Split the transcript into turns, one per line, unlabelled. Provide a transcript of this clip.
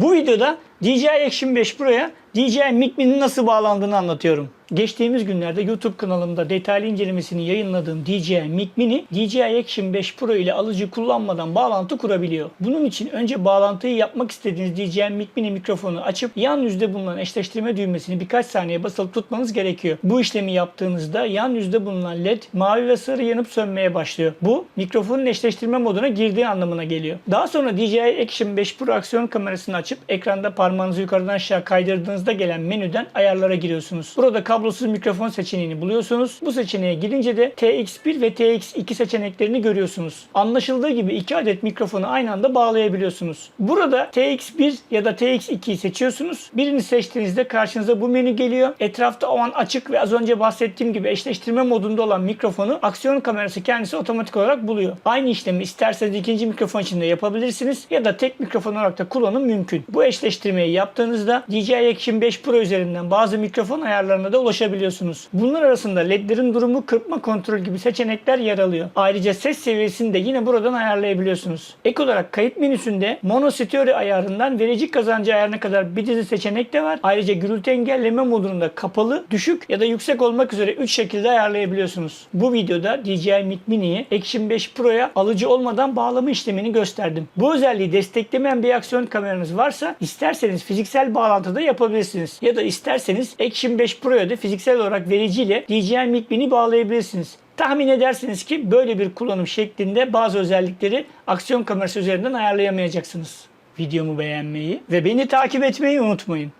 Bu videoda DJI Action 5 Pro'ya DJI Mic Mini nasıl bağlandığını anlatıyorum. Geçtiğimiz günlerde YouTube kanalımda detaylı incelemesini yayınladığım DJI Mic Mini, DJI Action 5 Pro ile alıcı kullanmadan bağlantı kurabiliyor. Bunun için önce bağlantıyı yapmak istediğiniz DJI Mic Mini mikrofonu açıp yan yüzde bulunan eşleştirme düğmesini birkaç saniye basılı tutmanız gerekiyor. Bu işlemi yaptığınızda yan yüzde bulunan led mavi ve sarı yanıp sönmeye başlıyor. Bu mikrofonun eşleştirme moduna girdiği anlamına geliyor. Daha sonra DJI Action 5 Pro aksiyon kamerasını açıp ekranda parmağınızı yukarıdan aşağı kaydırdığınızda gelen menüden ayarlara giriyorsunuz. Burada kablosuz mikrofon seçeneğini buluyorsunuz. Bu seçeneğe girince de TX1 ve TX2 seçeneklerini görüyorsunuz. Anlaşıldığı gibi iki adet mikrofonu aynı anda bağlayabiliyorsunuz. Burada TX1 ya da TX2'yi seçiyorsunuz. Birini seçtiğinizde karşınıza bu menü geliyor. Etrafta o an açık ve az önce bahsettiğim gibi eşleştirme modunda olan mikrofonu aksiyon kamerası kendisi otomatik olarak buluyor. Aynı işlemi isterseniz ikinci mikrofon için de yapabilirsiniz ya da tek mikrofon olarak da kullanım mümkün. Bu eşleştirmeyi yaptığınızda DJI Action 5 Pro üzerinden bazı mikrofon ayarlarına da ulaşabiliyorsunuz. Bunlar arasında ledlerin durumu, kırpma kontrol gibi seçenekler yer alıyor. Ayrıca ses seviyesini de yine buradan ayarlayabiliyorsunuz. Ek olarak kayıt menüsünde mono stereo ayarından verici kazancı ayarına kadar bir dizi seçenek de var. Ayrıca gürültü engelleme modunda kapalı, düşük ya da yüksek olmak üzere 3 şekilde ayarlayabiliyorsunuz. Bu videoda DJI Mic Mini'yi Action 5 Pro'ya alıcı olmadan bağlama işlemini gösterdim. Bu özelliği desteklemeyen bir aksiyon kameranız varsa isterseniz fiziksel bağlantıda yapabilirsiniz. Ya da isterseniz Action 5 Pro'ya da fiziksel olarak vericiyle DJI Mic Mini bağlayabilirsiniz. Tahmin edersiniz ki böyle bir kullanım şeklinde bazı özellikleri aksiyon kamerası üzerinden ayarlayamayacaksınız. Videomu beğenmeyi ve beni takip etmeyi unutmayın.